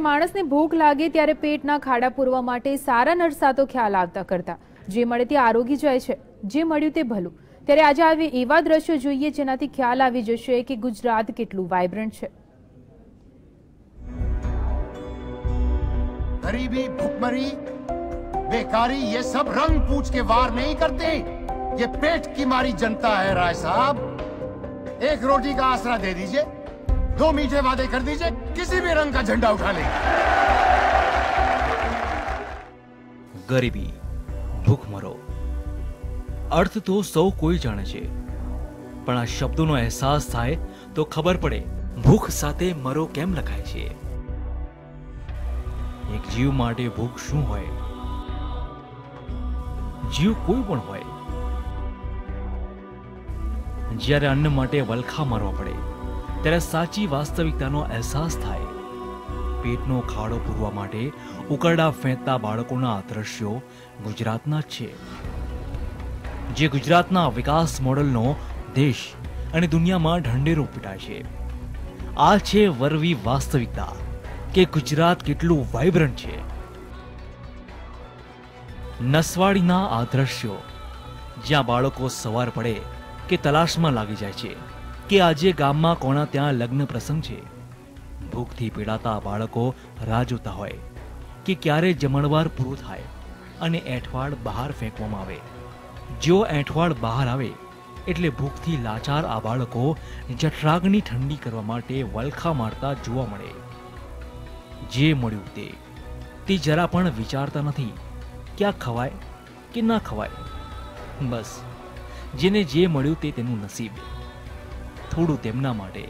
માણસને ભૂખ લાગે ત્યારે પેટના ખાડા પૂરવા માટે સારા નરસા તો ખ્યાલ આવતા કરતા જે મળે તે આરોગી જાય છે જે મળ્યું તે ભલું ત્યારે આજે આવી એવા દ્રશ્યો જોઈએ જેનાથી ખ્યાલ આવી જશે કે ગુજરાત કેટલું વાઇબ્રન્ટ છે गरीबी भुखमरी बेकारी ये सब रंग पूछ के वार नहीं करते ये पेट की मारी जनता है राय साहब एक रोटी का आसरा दे दीजिए दो मीठे वादे कर दीजिए किसी भी रंग का झंडा उठा लेंगे ગરીબી ભૂખમરો અર્થ તો સૌ કોઈ જાણે છે પણ આ શબ્દોનો અહેસાસ થાય તો ખબર પડે ભૂખ સાથે મરો કેમ લખાય છે એક જીવ માટે ભૂખ શું હોય જીવ કોઈ પણ હોય જ્યારે અન્ન માટે વલખા મારવા પડે ત્યારે સાચી વાસ્તવિકતાનો અહેસાસ થાય. પેટનો ખાડો પૂરવા માટે ઉકરડા ફેંકતા બાળકોના આ દ્રશ્યો ગુજરાતના છે. જે ગુજરાતના વિકાસ મોડલનો દેશ અને દુનિયામાં ઢંઢેરો પીટાય છે. આ છે વરવી વાસ્તવિકતા કે ગુજરાત કેટલું વાઇબ્રન્ટ છે. નસવાડીના આ દ્રશ્યો જ્યાં બાળકો સવાર પડે કે તલાશમાં લાગી જાય છે. કે આજે ગામમાં કોના ત્યાં લગ્ન પ્રસંગ છે? ભૂખથી પીડાતા બાળકો રાહ જોતા હોય કે ક્યારે જમણવાર પૂરું થાય અને એઠવાડ બહાર ફેંકવામાં આવે. જો એઠવાડ બહાર આવે એટલે ભૂખથી લાચાર આ બાળકો જઠરાગની ઠંડી કરવા માટે વલખા મારતા જોવા મળે. જે મળ્યું તે તે જરા પણ વિચારતા નથી ક્યાં ખવાય કે ના ખવાય. બસ, જેને જે મળ્યું તે તેનું નસીબ. થોડું તેમના માટે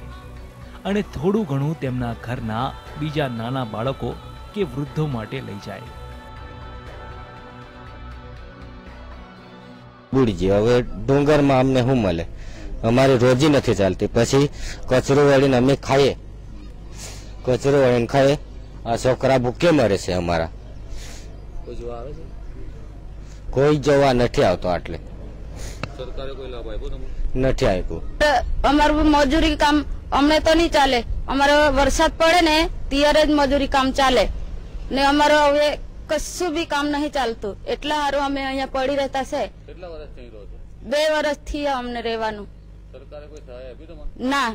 અને થોડું ઘણું તેમના ઘરના બીજા નાના બાળકો કે વૃદ્ધો માટે લઈ જાય. બુડી હવે ડુંગરમાં અમને શું મળે? અમારી રોજી નથી ચાલતી. પછી કચરો વાળીને અમે ખાઈએ. કચરો વાળીને ખાઈએ. આ છોકરા ભૂકે મરે છે અમારા? કોઈ જોવા નથી આવતો આટલે. નથી આપ્યું. અમારું મજૂરી કામ અમને તો નહીં ચાલે. અમારે વરસાદ પડે ને ત્યારે જ મજૂરી કામ ચાલે. ને અમારો હવે કશું બી કામ નહીં ચાલતું. એટલા સારું અમે અહીંયા પડી રહેતા છે. બે વર્ષથી અમને રહેવાનું. ના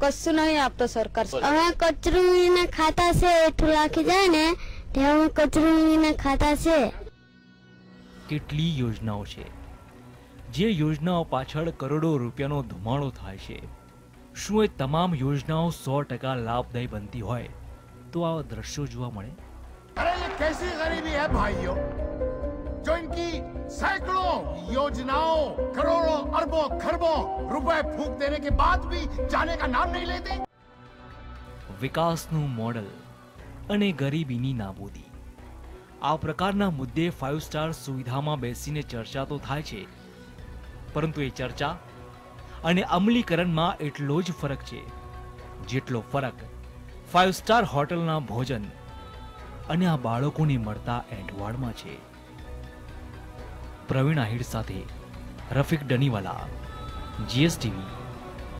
કશું નહીં આપતો સરકાર. હવે કચરું ખાતા છે એટલું રાખી જાય ને તે કચરું ખાતા છે. કેટલી યોજનાઓ છે. જે યોજનાઓ પાછળ કરોડો રૂપિયાનો ધુમાડો થાય છે શું એ તમામ યોજનાઓ સો ટકા લાભદાયી બનતી હોય તો આવા દ્રશ્યો જોવા મળે अरे ये कैसी गरीबी है भाइयों जो इनकी सैकड़ों योजनाओं करोड़ों अरबों खरबों रुपए फूंक देने के बाद भी जाने का नाम नहीं लेते વિકાસનું મોડલ અને ગરીબીની નાબૂદી આ પ્રકારના મુદ્દે ફાઇવ સ્ટાર સુવિધામાં બેસીને ચર્ચા તો થાય છે પરંતુ એ ચર્ચા અને અમલીકરણમાં એટલો જ ફરક છે, જેટલો ફરક ફાઇવ સ્ટાર હોટલના ભોજન અને આ બાળકોને મળતા એંઠવાડમાં છે. પ્રવીણ આહિર સાથે રફીક ડનીવાલા જીએસટીવી